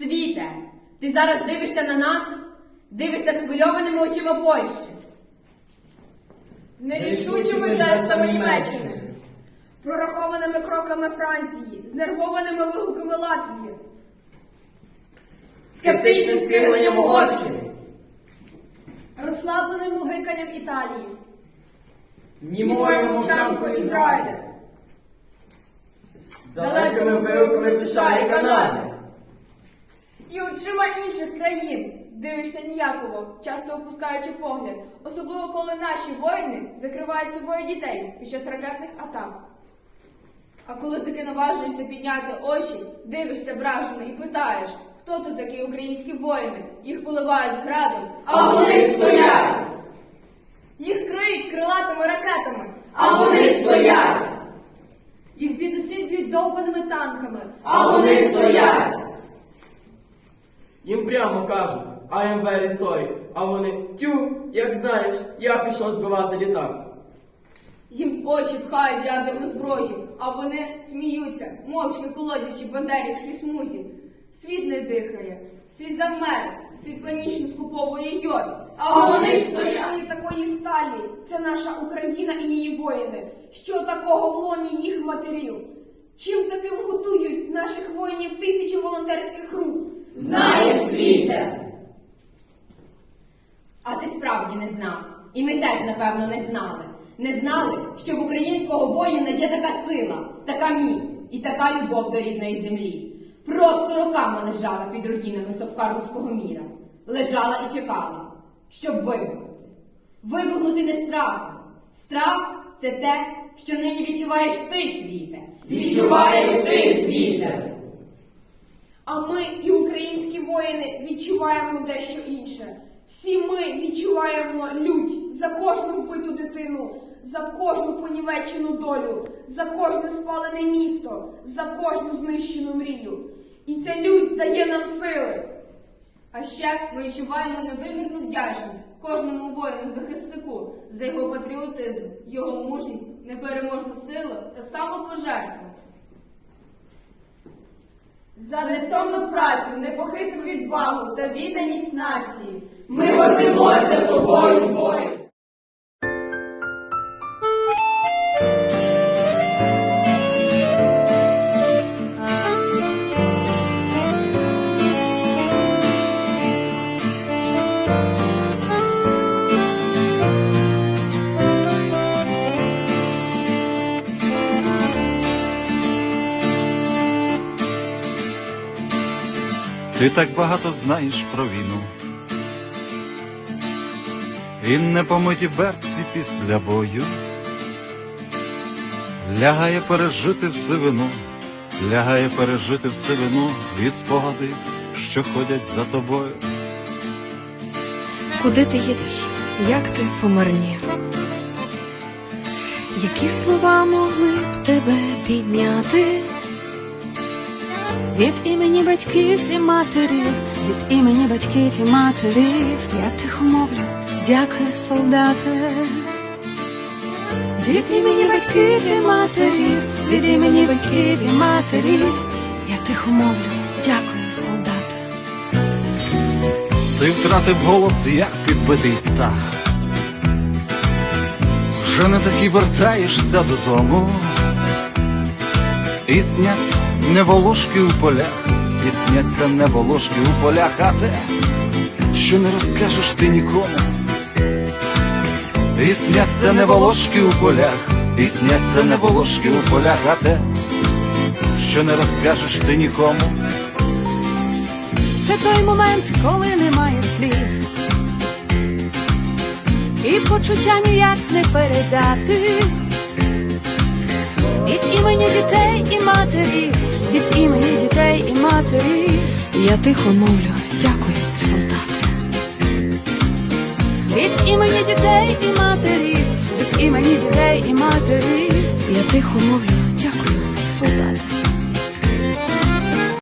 Світе, ти зараз дивишся на нас, дивишся схвильованими очима Польщі. Нерішучими жестами Німеччини, прорахованими кроками Франції, знервованими вигуками Латвії, Скептичним скривленням Угорщини. розслабленим мугиканням Італії, Німою мовчанкою Ізраїля, Далекими вилками США і Канади. І очима інших країн. Дивишся ніяково, часто опускаючи погляд, особливо коли наші воїни закривають собою дітей під час ракетних атак. А коли таки наважуєшся підняти очі, дивишся вражено і питаєш, хто тут такі українські воїни? Їх поливають градом, а вони стоять! Їх криють крилатими ракетами, А вони стоять! їх звідусіль б'ють довбаними танками, А вони стоять! Їм прямо кажуть, I am very sorry, а вони тю, як знаєш, я пішов збивати літак. Їм очі пхають ядерну зброю, а вони сміються, мовчки колодячи бандерівські смузі. Світ не дихає, світ замер, світ панічно скуповує йод, а вони стоять! Такої такої сталі. Це наша Україна і її воїни. Що такого в лоні їх матерів? Чим таким готують наших воїнів тисячі волонтерських рук? Знаєш, світе! А ти справді не знав. І ми теж, напевно, не знали. Не знали, що в українського воїна є така сила, така міць і така любов до рідної землі. Просто роками лежала під руїнами совка руського міра. Лежала і чекала, щоб вибухнути. Вибухнути не страхом. Страх це те, що нині відчуваєш ти, світе. Відчуваєш ти, світе. А ми і українські воїни відчуваємо дещо інше. Всі ми відчуваємо лють за кожну вбиту дитину, за кожну понівечену долю, за кожне спалене місто, за кожну знищену мрію. І ця лють дає нам сили. А ще ми відчуваємо невимірну вдячність кожному воїну-захиснику за його патріотизм, його мужність, непереможну силу та самопожертву. За невтомну працю, непохитну відвагу та відданість нації. Ми гордимося тобою, воїн! Ти так багато знаєш про війну. І непомиті берці після бою лягає пережити все вину, лягає пережити все вину і спогади, що ходять за тобою. Куди ти їдеш? Як ти помарнів? Які слова могли б тебе підняти? Від імені батьків і матерів, від імені батьків і матерів, я тихо мовлю, дякую, солдати. Від імені батьків і матерів, від імені батьків і матерів, я тихо мовлю, дякую, солдати. Ти втратив голос, як підбитий птах. Вже не таки вертаєшся додому. І сняться неволошки у полях, і сняться неволошки у полях, а те, що не розкажеш ти нікому. І сняться неволошки у полях, і сняться неволошки у полях, а те, що не розкажеш ти нікому. Це той момент, коли немає слів, і почуття ніяк не передати. Від імені дітей і матерів, від імені дітей і матері. я тихо мовлю, дякую, солдати. Від імені дітей і матері, від імені дітей і матері. я тихо мовлю, дякую, солдати.